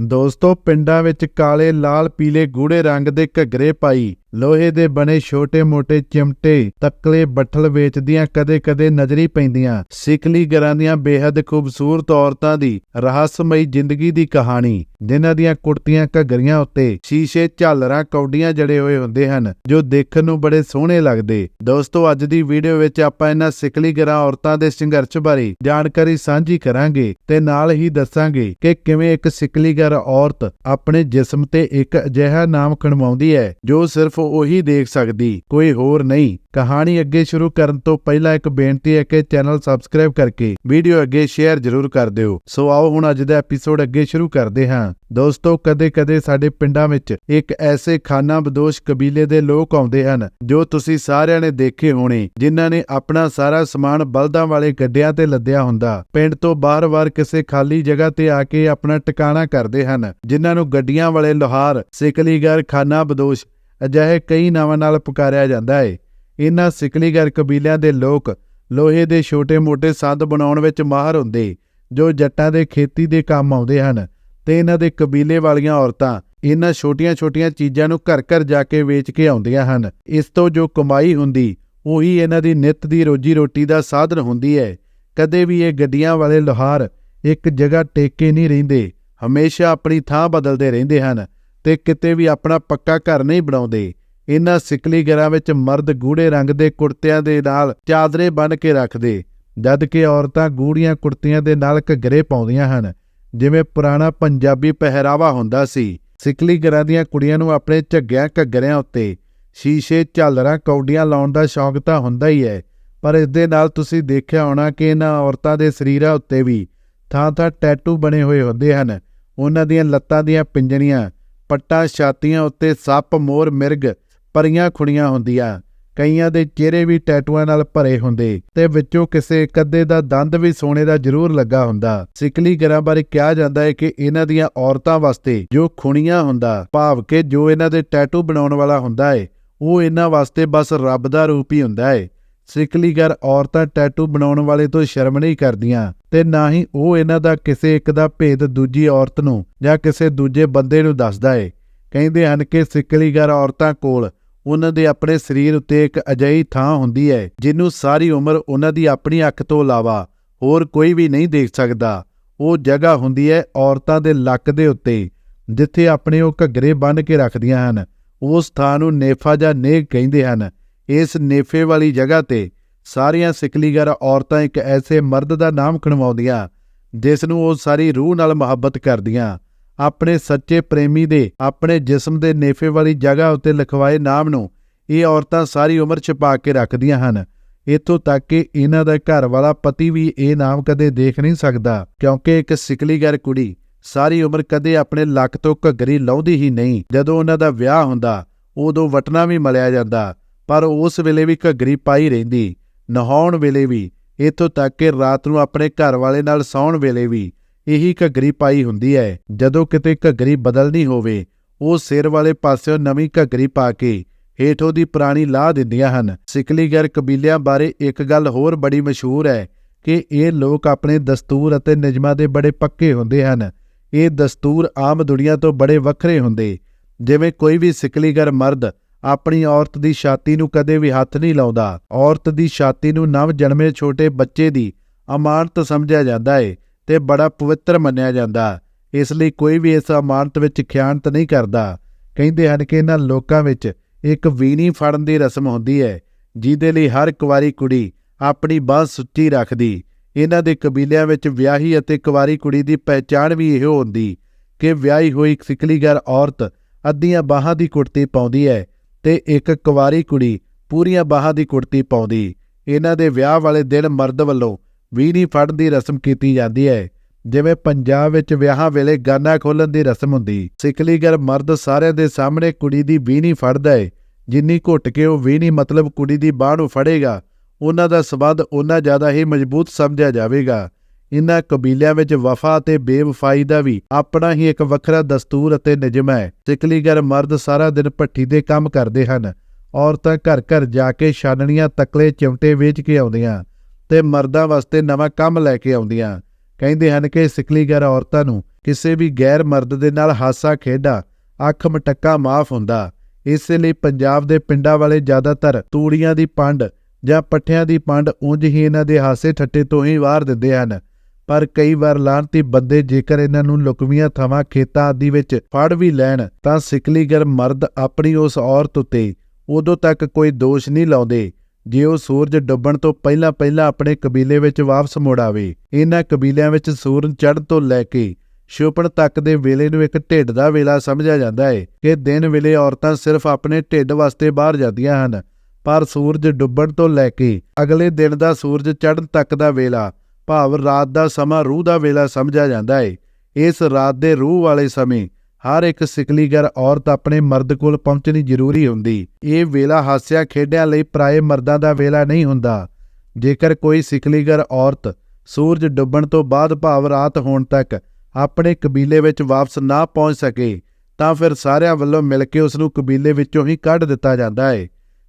ਦੋਸਤੋ ਪਿੰਡਾਂ ਵਿੱਚ ਕਾਲੇ ਲਾਲ ਪੀਲੇ ਗੂੜੇ ਰੰਗ ਦੇ ਘੱਗਰੇ ਪਾਈ ਲੋਹੇ ਦੇ ਬਣੇ ਛੋਟੇ-ਮੋਟੇ ਚਿਮਟੇ, ਤੱਕਲੇ ਬੱਠਲ ਵੇਚਦੀਆਂ ਕਦੇ-ਕਦੇ ਨਜ਼ਰੀ ਪੈਂਦੀਆਂ। ਸਿਕਲੀ ਗਰਾਂ ਦੀਆਂ ਬੇਹੱਦ ਖੂਬਸੂਰਤ ਔਰਤਾਂ ਦੀ ਰਹੱਸਮਈ ਜ਼ਿੰਦਗੀ ਦੀ ਕਹਾਣੀ। ਜਿਨ੍ਹਾਂ ਦੀਆਂ ਕੁੜਤੀਆਂ ਘੱਗਰੀਆਂ ਉੱਤੇ ਸ਼ੀਸ਼ੇ, ਝਾਲਰਾਂ, ਕੌਡੀਆਂ ਜੜੇ ਹੋਏ ਹੁੰਦੇ ਹਨ, ਜੋ ਦੇਖਣ ਨੂੰ ਬੜੇ ਸੋਹਣੇ ਲੱਗਦੇ। ਦੋਸਤੋ, ਅੱਜ ਦੀ ਵੀਡੀਓ ਵਿੱਚ ਆਪਾਂ ਇਹਨਾਂ ਸਿਕਲੀ ਗਰਾਂ ਔਰਤਾਂ ਦੇ ਸੰਘਰਸ਼ ਬਾਰੇ ਜਾਣਕਾਰੀ ਸਾਂਝੀ ਕਰਾਂਗੇ ਤੇ ਨਾਲ ਹੀ ਦੱਸਾਂਗੇ ਕਿ ਕਿਵੇਂ ਇੱਕ ਸਿਕਲੀ ਗਰ ਔਰਤ ਆਪਣੇ ਜਿਸਮ ਤੇ ਇੱਕ ਅਜਿਹਾ ਨਾਮ ਖਣਵਾਉਂਦੀ ਹੈ, ਜੋ ਸਿਰਫ ਉਹੀ ਦੇਖ ਸਕਦੀ। ਕੋਈ ਹੋਰ ਨਹੀਂ। ਕਹਾਣੀ ਅੱਗੇ ਸ਼ੁਰੂ ਕਰਨ ਤੋਂ ਪਹਿਲਾਂ ਇੱਕ ਬੇਨਤੀ ਹੈ ਕਿ ਚੈਨਲ ਸਬਸਕ੍ਰਾਈਬ ਕਰਕੇ ਵੀਡੀਓ ਅੱਗੇ ਸ਼ੇਅਰ ਜ਼ਰੂਰ ਕਰ ਦਿਓ। ਸੋ ਆਓ ਹੁਣ ਅੱਜ ਦਾ ਐਪੀਸੋਡ ਅੱਗੇ ਸ਼ੁਰੂ ਕਰਦੇ ਹਾਂ। ਦੋਸਤੋ, ਕਦੇ-ਕਦੇ ਸਾਡੇ ਪਿੰਡਾਂ ਵਿੱਚ ਇੱਕ ਐਸੇ ਖਾਨਾ ਬਦੋਸ਼ ਕਬੀਲੇ ਦੇ ਲੋਕ ਆਉਂਦੇ ਹਨ, ਜੋ ਤੁਸੀਂ ਸਾਰਿਆਂ ਨੇ ਦੇਖੇ ਹੋਣੇ, ਜਿਨ੍ਹਾਂ ਨੇ ਆਪਣਾ ਸਾਰਾ ਸਮਾਨ ਬਲਦਾਂ ਵਾਲੇ ਗੱਡਿਆਂ ਤੇ ਲੱਦਿਆ ਹੁੰਦਾ। ਪਿੰਡ ਤੋਂ ਬਾਹਰ-ਬਾਹਰ ਕਿਸੇ ਖਾਲੀ ਜਗ੍ਹਾ ਤੇ ਆ ਕੇ ਆਪਣਾ ਟਿਕਾਣਾ ਕਰਦੇ ਹਨ, ਜਿਨ੍ਹਾਂ ਨੂੰ ਗੱਡੀਆਂ ਵਾਲੇ ਲੋਹਾਰ, ਸਿਕਲੀਗਰ ਖਾਨਾ ਬਦੋਸ਼ ਅਜਿਹੇ ਕਈ ਨਾਵਾਂ ਨਾਲ ਪੁਕਾਰਿਆ ਜਾਂਦਾ ਹੈ ਇਹਨਾਂ ਸਿਕਲੀਗਰ ਕਬੀਲਿਆਂ ਦੇ ਲੋਕ ਲੋਹੇ ਦੇ ਛੋਟੇ-ਮੋਟੇ ਸੰਦ ਬਣਾਉਣ ਵਿੱਚ ਮਾਹਰ ਹੁੰਦੇ, ਜੋ ਜੱਟਾਂ ਦੇ ਖੇਤੀ ਦੇ ਕੰਮ ਆਉਂਦੇ ਹਨ ਤੇ ਇਹਨਾਂ ਦੇ ਕਬੀਲੇ ਵਾਲੀਆਂ ਔਰਤਾਂ ਇਹਨਾਂ ਛੋਟੀਆਂ-ਛੋਟੀਆਂ ਚੀਜ਼ਾਂ ਨੂੰ ਘਰ-ਘਰ ਜਾ ਕੇ ਵੇਚ ਕੇ ਆਉਂਦੀਆਂ ਹਨ। ਇਸ ਤੋਂ ਜੋ ਕਮਾਈ ਹੁੰਦੀ, ਉਹੀ ਇਹਨਾਂ ਦੀ ਨਿੱਤ ਦੀ ਰੋਜੀ ਰੋਟੀ ਦਾ ਸਾਧਨ ਹੁੰਦੀ ਹੈ ਕਦੇ ਵੀ ਇਹ ਗੱਡੀਆਂ ਵਾਲੇ ਲੋਹਾਰ ਇੱਕ ਜਗ੍ਹਾ ਟੇਕੇ ਨਹੀਂ ਰਹਿੰਦੇ, ਹਮੇਸ਼ਾ ਆਪਣੀ ਥਾਂ ਬਦਲਦੇ ਰਹਿੰਦੇ ਹਨ। ਤੇ ਕਿਤੇ ਵੀ ਆਪਣਾ ਪੱਕਾ ਘਰ ਨਹੀਂ ਬਣਾਉਂਦੇ। ਇਹਨਾਂ ਸਿਕਲੀ ਘਰਾਂ ਵਿੱਚ ਮਰਦ ਗੂੜੇ ਰੰਗ ਦੇ ਕੁੜਤਿਆਂ ਦੇ ਨਾਲ ਚਾਦਰੇ ਬੰਨ੍ਹ ਕੇ ਰੱਖਦੇ, ਜਦ ਕਿ ਔਰਤਾਂ ਗੂੜੀਆਂ ਕੁੜਤੀਆਂ ਦੇ ਨਾਲ ਘੱਗਰੇ ਪਾਉਂਦੀਆਂ ਹਨ, ਜਿਵੇਂ ਪੁਰਾਣਾ ਪੰਜਾਬੀ ਪਹਿਰਾਵਾ ਹੁੰਦਾ ਸੀ। ਸਿਕਲੀ ਘਰਾਂ ਦੀਆਂ ਕੁੜੀਆਂ ਨੂੰ ਆਪਣੇ ਝੱਗਿਆਂ ਘੱਗਰਿਆਂ ਉੱਤੇ ਸ਼ੀਸ਼ੇ, ਝਾਲਰਾਂ, ਕੌਡੀਆਂ ਲਾਉਣ ਦਾ ਸ਼ੌਂਕ ਤਾਂ ਹੁੰਦਾ ਹੀ ਹੈ, ਪਰ ਇਸ ਦੇ ਨਾਲ ਤੁਸੀਂ ਦੇਖਿਆ ਹੋਣਾ ਕਿ ਇਹਨਾਂ ਔਰਤਾਂ ਦੇ ਸਰੀਰਾਂ ਉੱਤੇ ਵੀ ਥਾਂ-ਥਾਂ ਟੈਟੂ ਬਣੇ ਹੋਏ ਹੁੰਦੇ ਹਨ। ਉਹਨਾਂ ਦੀਆਂ ਲੱਤਾਂ ਦੀਆਂ ਪਿੰਜਣੀਆਂ ਪੱਟਾਂ ਛਾਤੀਆਂ ਉੱਤੇ ਸੱਪ ਮੋਰ ਮਿਰਗ ਪਰੀਆਂ ਖੁਣੀਆਂ ਹੁੰਦੀਆਂ। ਕਈਆਂ ਦੇ ਚਿਹਰੇ ਵੀ ਟੈਟੂਆਂ ਨਾਲ ਭਰੇ ਹੁੰਦੇ ਤੇ ਵਿੱਚੋਂ ਕਿਸੇ ਇੱਕ ਅੱਧੇ ਦਾ ਦੰਦ ਵੀ ਸੋਨੇ ਦਾ ਜ਼ਰੂਰ ਲੱਗਾ ਹੁੰਦਾ। ਸਿਕਲੀ ਗਰਾਂ ਬਾਰੇ ਕਿਹਾ ਜਾਂਦਾ ਹੈ ਕਿ ਇਹਨਾਂ ਦੀਆਂ ਔਰਤਾਂ ਵਾਸਤੇ ਜੋ ਖੁਣੀਆਂ ਹੁੰਦਾ, ਭਾਵ ਕਿ ਜੋ ਇਹਨਾਂ ਦੇ ਟੈਟੂ ਬਣਾਉਣ ਵਾਲਾ ਹੁੰਦਾ ਹੈ, ਉਹ ਇਹਨਾਂ ਵਾਸਤੇ ਬਸ ਰੱਬ ਦਾ ਰੂਪ ਹੀ ਹੁੰਦਾ ਹੈ। ਸਿਕਲੀਗਰ ਔਰਤਾਂ ਟੈਟੂ ਬਣਾਉਣ ਵਾਲੇ ਤੋਂ ਸ਼ਰਮ ਨਹੀਂ ਕਰਦੀਆਂ ਤੇ ਨਾ ਹੀ ਉਹ ਇਹਨਾਂ ਦਾ ਕਿਸੇ ਇੱਕ ਦਾ ਭੇਦ ਦੂਜੀ ਔਰਤ ਨੂੰ ਜਾਂ ਕਿਸੇ ਦੂਜੇ ਬੰਦੇ ਨੂੰ ਦੱਸਦਾ ਏ। ਕਹਿੰਦੇ ਹਨ ਕਿ ਸਿਕਲੀਗਰ ਔਰਤਾਂ ਕੋਲ ਉਹਨਾਂ ਦੇ ਆਪਣੇ ਸਰੀਰ ਉੱਤੇ ਇੱਕ ਅਜਿਹੀ ਥਾਂ ਹੁੰਦੀ ਹੈ ਜਿਹਨੂੰ ਸਾਰੀ ਉਮਰ ਉਹਨਾਂ ਦੀ ਆਪਣੀ ਅੱਖ ਤੋਂ ਇਲਾਵਾ ਹੋਰ ਕੋਈ ਵੀ ਨਹੀਂ ਦੇਖ ਸਕਦਾ। ਉਹ ਜਗ੍ਹਾ ਹੁੰਦੀ ਹੈ ਔਰਤਾਂ ਦੇ ਲੱਕ ਦੇ ਉੱਤੇ, ਜਿੱਥੇ ਆਪਣੇ ਉਹ ਘੱਗਰੇ ਬੰਨ੍ਹ ਕੇ ਰੱਖਦੀਆਂ ਹਨ। ਉਸ ਥਾਂ ਨੂੰ ਨੇਫਾ ਜਾਂ ਨੇਕ ਕਹਿੰਦੇ ਹਨ। ਇਸ ਨੇਫੇ ਵਾਲੀ ਜਗ੍ਹਾ ਤੇ ਸਾਰੀਆਂ ਸਿਕਲੀਗਰ ਔਰਤਾਂ ਇੱਕ ਐਸੇ ਮਰਦ ਦਾ ਨਾਮ ਖਣਵਾਉਂਦੀਆਂ, ਜਿਸ ਨੂੰ ਉਹ ਸਾਰੀ ਰੂਹ ਨਾਲ ਮੁਹੱਬਤ ਕਰਦੀਆਂ। ਆਪਣੇ ਸੱਚੇ ਪ੍ਰੇਮੀ ਦੇ, ਆਪਣੇ ਜਿਸਮ ਦੇ ਨੇਫੇ ਵਾਲੀ ਜਗ੍ਹਾ ਉੱਤੇ ਲਿਖਵਾਏ ਨਾਮ ਨੂੰ ਇਹ ਔਰਤਾਂ ਸਾਰੀ ਉਮਰ ਛੁਪਾ ਕੇ ਰੱਖਦੀਆਂ ਹਨ। ਇਥੋਂ ਤੱਕ ਕਿ ਇਹਨਾਂ ਦਾ ਘਰ ਵਾਲਾ ਪਤੀ ਵੀ ਇਹ ਨਾਮ ਕਦੇ ਦੇਖ ਨਹੀਂ ਸਕਦਾ, ਕਿਉਂਕਿ ਇੱਕ ਸਿਕਲੀਗਰ ਕੁੜੀ ਸਾਰੀ ਉਮਰ ਕਦੇ ਆਪਣੇ ਲੱਕ ਤੋਂ ਘੱਗਰੀ ਲਾਉਂਦੀ ਹੀ ਨਹੀਂ। ਜਦੋਂ ਉਹਨਾਂ ਦਾ ਵਿਆਹ ਹੁੰਦਾ, ਉਦੋਂ ਵਟਣਾ ਵੀ ਮਲਿਆ ਜਾਂਦਾ। ਪਰ ਉਸ ਵੇਲੇ ਵੀ ਘੱਗਰੀ ਪਾਈ ਰਹਿੰਦੀ, ਨਹਾਉਣ ਵੇਲੇ ਵੀ, ਇਥੋਂ ਤੱਕ ਕਿ ਰਾਤ ਨੂੰ ਆਪਣੇ ਘਰ ਵਾਲੇ ਨਾਲ ਸੌਣ ਵੇਲੇ ਵੀ ਇਹੀ ਘੱਗਰੀ ਪਾਈ ਹੁੰਦੀ ਹੈ। ਜਦੋਂ ਕਿਤੇ ਘੱਗਰੀ ਬਦਲਣੀ ਹੋਵੇ, ਉਹ ਸਿਰ ਵਾਲੇ ਪਾਸਿਓਂ ਨਵੀਂ ਘੱਗਰੀ ਪਾ ਕੇ ਹੇਠੋਂ ਦੀ ਪੁਰਾਣੀ ਲਾਹ ਦਿੰਦੀਆਂ ਹਨ। ਸਿਕਲੀਗਰ ਕਬੀਲਿਆਂ ਬਾਰੇ ਇੱਕ ਗੱਲ ਹੋਰ ਬੜੀ ਮਸ਼ਹੂਰ ਹੈ ਕਿ ਇਹ ਲੋਕ ਆਪਣੇ ਦਸਤੂਰ ਅਤੇ ਨਿਯਮਾਂ ਦੇ ਬੜੇ ਪੱਕੇ ਹੁੰਦੇ ਹਨ। ਇਹ ਦਸਤੂਰ ਆਮ ਦੁਨੀਆ ਤੋਂ ਬੜੇ ਵੱਖਰੇ ਹੁੰਦੇ। ਜਿਵੇਂ ਕੋਈ ਵੀ ਸਿਕਲੀਗਰ ਮਰਦ ਆਪਣੀ ਔਰਤ ਦੀ ਛਾਤੀ ਨੂੰ ਕਦੇ ਵੀ ਹੱਥ ਨਹੀਂ ਲਾਉਂਦਾ। ਔਰਤ ਦੀ ਛਾਤੀ ਨੂੰ ਨਵ ਜਨਮੇ ਛੋਟੇ ਬੱਚੇ ਦੀ ਅਮਾਨਤ ਸਮਝਿਆ ਜਾਂਦਾ ਹੈ ਤੇ ਬੜਾ ਪਵਿੱਤਰ ਮੰਨਿਆ ਜਾਂਦਾ। ਇਸ ਲਈ ਕੋਈ ਵੀ ਇਸ ਅਮਾਨਤ ਵਿੱਚ ਖਿਆਨਤ ਨਹੀਂ ਕਰਦਾ। ਕਹਿੰਦੇ ਹਨ ਕਿ ਇਹਨਾਂ ਲੋਕਾਂ ਵਿੱਚ ਇੱਕ ਵੀਣੀ ਫੜਨ ਦੀ ਰਸਮ ਹੁੰਦੀ ਹੈ ਜਿਹਦੇ ਲਈ ਹਰ ਕੁਵਾਰੀ ਕੁੜੀ ਆਪਣੀ ਬਾਹ ਸੁੱਚੀ ਰੱਖਦੀ। ਇਹਨਾਂ ਦੇ ਕਬੀਲਿਆਂ ਵਿੱਚ ਵਿਆਹੀ ਅਤੇ ਕੁਵਾਰੀ ਕੁੜੀ ਦੀ ਪਹਿਚਾਣ ਵੀ ਇਹੋ ਹੁੰਦੀ ਕਿ ਵਿਆਹੀ ਹੋਈ ਸਿਕਲੀਗਰ ਔਰਤ ਅੱਧੀਆਂ ਬਾਹਾਂ ਦੀ ਕੁੜਤੀ ਪਾਉਂਦੀ ਹੈ ਤੇ ਇੱਕ ਕੁਵਾਰੀ ਕੁੜੀ ਪੂਰੀਆਂ ਬਾਹਾਂ ਦੀ ਕੁੜਤੀ ਪਾਉਂਦੀ। ਇਹਨਾਂ ਦੇ ਵਿਆਹ ਵਾਲੇ ਦਿਨ ਮਰਦ ਵੱਲੋਂ ਵੀਣੀ ਫੜਨ ਦੀ ਰਸਮ ਕੀਤੀ ਜਾਂਦੀ ਹੈ। ਜਿਵੇਂ ਪੰਜਾਬ ਵਿੱਚ ਵਿਆਹਾਂ ਵੇਲੇ ਗਾਨਾ ਖੋਲਣ ਦੀ ਰਸਮ ਹੁੰਦੀ। ਸਿਕਲੀਗਰ ਮਰਦ ਸਾਰਿਆਂ ਦੇ ਸਾਹਮਣੇ ਕੁੜੀ ਦੀ ਵੀਣੀ ਫੜਦਾ ਹੈ ਜਿੰਨੀ ਘੁੱਟ ਕੇ ਉਹ ਵੀਣੀ ਮਤਲਬ ਕੁੜੀ ਦੀ ਬਾਹ ਨੂੰ ਫੜੇਗਾ, ਉਹਨਾਂ ਦਾ ਸਬੰਧ ਉਹਨਾਂ ਜ਼ਿਆਦਾ ਹੀ ਮਜ਼ਬੂਤ ਸਮਝਿਆ ਜਾਵੇਗਾ। ਇਨ੍ਹਾਂ ਕਬੀਲਿਆਂ ਵਿੱਚ ਵਫਾ ਅਤੇ ਬੇਵਫਾਈ ਦਾ ਵੀ ਆਪਣਾ ਹੀ ਇੱਕ ਵੱਖਰਾ ਦਸਤੂਰ ਅਤੇ ਨਿਯਮ ਹੈ। ਸਿਕਲੀਗਰ ਮਰਦ ਸਾਰਾ ਦਿਨ ਭੱਠੀ ਦੇ ਕੰਮ ਕਰਦੇ ਹਨ। ਔਰਤਾਂ ਘਰ ਘਰ ਜਾ ਕੇ ਛਾਨਣੀਆਂ, ਤਕਲੇ, ਚਿਮਟੇ ਵੇਚ ਕੇ ਆਉਂਦੀਆਂ ਤੇ ਮਰਦਾਂ ਵਾਸਤੇ ਨਵਾਂ ਕੰਮ ਲੈ ਕੇ ਆਉਂਦੀਆਂ। ਕਹਿੰਦੇ ਹਨ ਕਿ ਸਿਕਲੀਗਰ ਔਰਤਾਂ ਨੂੰ ਕਿਸੇ ਵੀ ਗੈਰ ਮਰਦ ਦੇ ਨਾਲ ਹਾਸਾ ਖੇਡਾ, ਅੱਖ ਮਟੱਕਾ ਮਾਫ ਹੁੰਦਾ। ਇਸੇ ਲਈ ਪੰਜਾਬ ਦੇ ਪਿੰਡਾਂ ਵਾਲੇ ਜ਼ਿਆਦਾਤਰ ਤੂੜੀਆਂ ਦੀ ਪੰਡ ਜਾਂ ਪੱਠਿਆਂ ਦੀ ਪੰਡ ਉਂਝ ਹੀ ਇਹਨਾਂ ਦੇ ਹਾਸੇ ਠੱਟੇ ਤੋਂ ਹੀ ਵਾਰ ਦਿੰਦੇ ਹਨ। ਪਰ ਕਈ ਵਾਰ ਲਾਂਤੀ ਬੰਦੇ ਜੇਕਰ ਇਹਨਾਂ ਨੂੰ ਲੁਕਵੀਆਂ ਥਾਵਾਂ ਖੇਤਾਂ ਆਦਿ ਵਿੱਚ ਫੜ ਵੀ ਲੈਣ, ਤਾਂ ਸਿਕਲੀਗਰ ਮਰਦ ਆਪਣੀ ਉਸ ਔਰਤ ਉੱਤੇ ਉਦੋਂ ਤੱਕ ਕੋਈ ਦੋਸ਼ ਨਹੀਂ ਲਾਉਂਦੇ, ਜੇ ਉਹ ਸੂਰਜ ਡੁੱਬਣ ਤੋਂ ਪਹਿਲਾਂ ਪਹਿਲਾਂ ਆਪਣੇ ਕਬੀਲੇ ਵਿੱਚ ਵਾਪਸ ਮੁੜ ਆਵੇ। ਇਹਨਾਂ ਕਬੀਲਿਆਂ ਵਿੱਚ ਸੂਰਜ ਚੜ੍ਹਨ ਤੋਂ ਲੈ ਕੇ ਛੁਪਣ ਤੱਕ ਦੇ ਵੇਲੇ ਨੂੰ ਇੱਕ ਢਿੱਡ ਦਾ ਵੇਲਾ ਸਮਝਿਆ ਜਾਂਦਾ ਹੈ ਕਿ ਦਿਨ ਵੇਲੇ ਔਰਤਾਂ ਸਿਰਫ ਆਪਣੇ ਢਿੱਡ ਵਾਸਤੇ ਬਾਹਰ ਜਾਂਦੀਆਂ ਹਨ, ਪਰ ਸੂਰਜ ਡੁੱਬਣ ਤੋਂ ਲੈ ਕੇ ਅਗਲੇ ਦਿਨ ਦਾ ਸੂਰਜ ਚੜ੍ਹਨ ਤੱਕ ਦਾ ਵੇਲਾ ਭਾਵ ਰਾਤ ਦਾ ਸਮਾਂ ਰੂਹ ਦਾ ਵੇਲਾ ਸਮਝਿਆ ਜਾਂਦਾ ਹੈ ਇਸ ਰਾਤ ਦੇ ਰੂਹ ਵਾਲੇ ਸਮੇਂ ਹਰ ਇੱਕ ਸਿਕਲੀਗਰ ਔਰਤ ਆਪਣੇ ਮਰਦ ਕੋਲ ਪਹੁੰਚਣੀ ਜ਼ਰੂਰੀ ਹੁੰਦੀ। ਇਹ ਵੇਲਾ ਹਾਸਿਆ ਖੇਡਿਆਂ ਲਈ ਪਰਾਏ ਮਰਦਾਂ ਦਾ ਵੇਲਾ ਨਹੀਂ ਹੁੰਦਾ। ਜੇਕਰ ਕੋਈ ਸਿਕਲੀਗਰ ਔਰਤ ਸੂਰਜ ਡੁੱਬਣ ਤੋਂ ਬਾਅਦ ਭਾਵ ਰਾਤ ਹੋਣ ਤੱਕ ਆਪਣੇ ਕਬੀਲੇ ਵਿੱਚ ਵਾਪਸ ਨਾ ਪਹੁੰਚ ਸਕੇ, ਤਾਂ ਫਿਰ ਸਾਰਿਆਂ ਵੱਲੋਂ ਮਿਲ ਕੇ ਉਸ ਨੂੰ ਕਬੀਲੇ ਵਿੱਚੋਂ ਹੀ ਕੱਢ ਦਿੱਤਾ ਜਾਂਦਾ ਹੈ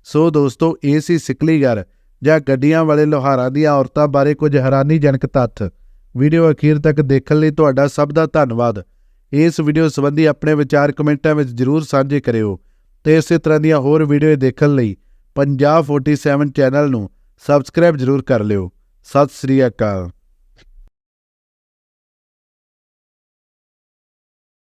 ਸੋ ਦੋਸਤੋ, ਇਹ ਸੀ ਸਿਕਲੀਗਰ ਜਾਂ ਗੱਡੀਆਂ ਵਾਲੇ ਲੋਹਾਰਾਂ ਦੀਆਂ ਔਰਤਾਂ ਬਾਰੇ ਕੁਝ ਹੈਰਾਨੀਜਨਕ ਤੱਥ। ਵੀਡੀਓ ਅਖੀਰ ਤੱਕ ਦੇਖਣ ਲਈ ਤੁਹਾਡਾ ਸਭ ਦਾ ਧੰਨਵਾਦ। ਇਸ ਵੀਡੀਓ ਸੰਬੰਧੀ ਆਪਣੇ ਵਿਚਾਰ ਕਮੈਂਟਾਂ ਵਿੱਚ ਜਰੂਰ ਸਾਂਝੇ ਕਰਿਓ ਤੇ ਇਸੇ ਤਰ੍ਹਾਂ ਦੀਆਂ ਹੋਰ ਵੀਡੀਓ ਦੇਖਣ ਲਈ ਪੰਜਾਬ 47 ਚੈਨਲ ਨੂੰ ਸਬਸਕ੍ਰਾਈਬ ਜਰੂਰ ਕਰ ਲਿਓ। ਸਤਿ ਸ੍ਰੀ ਅਕਾਲ।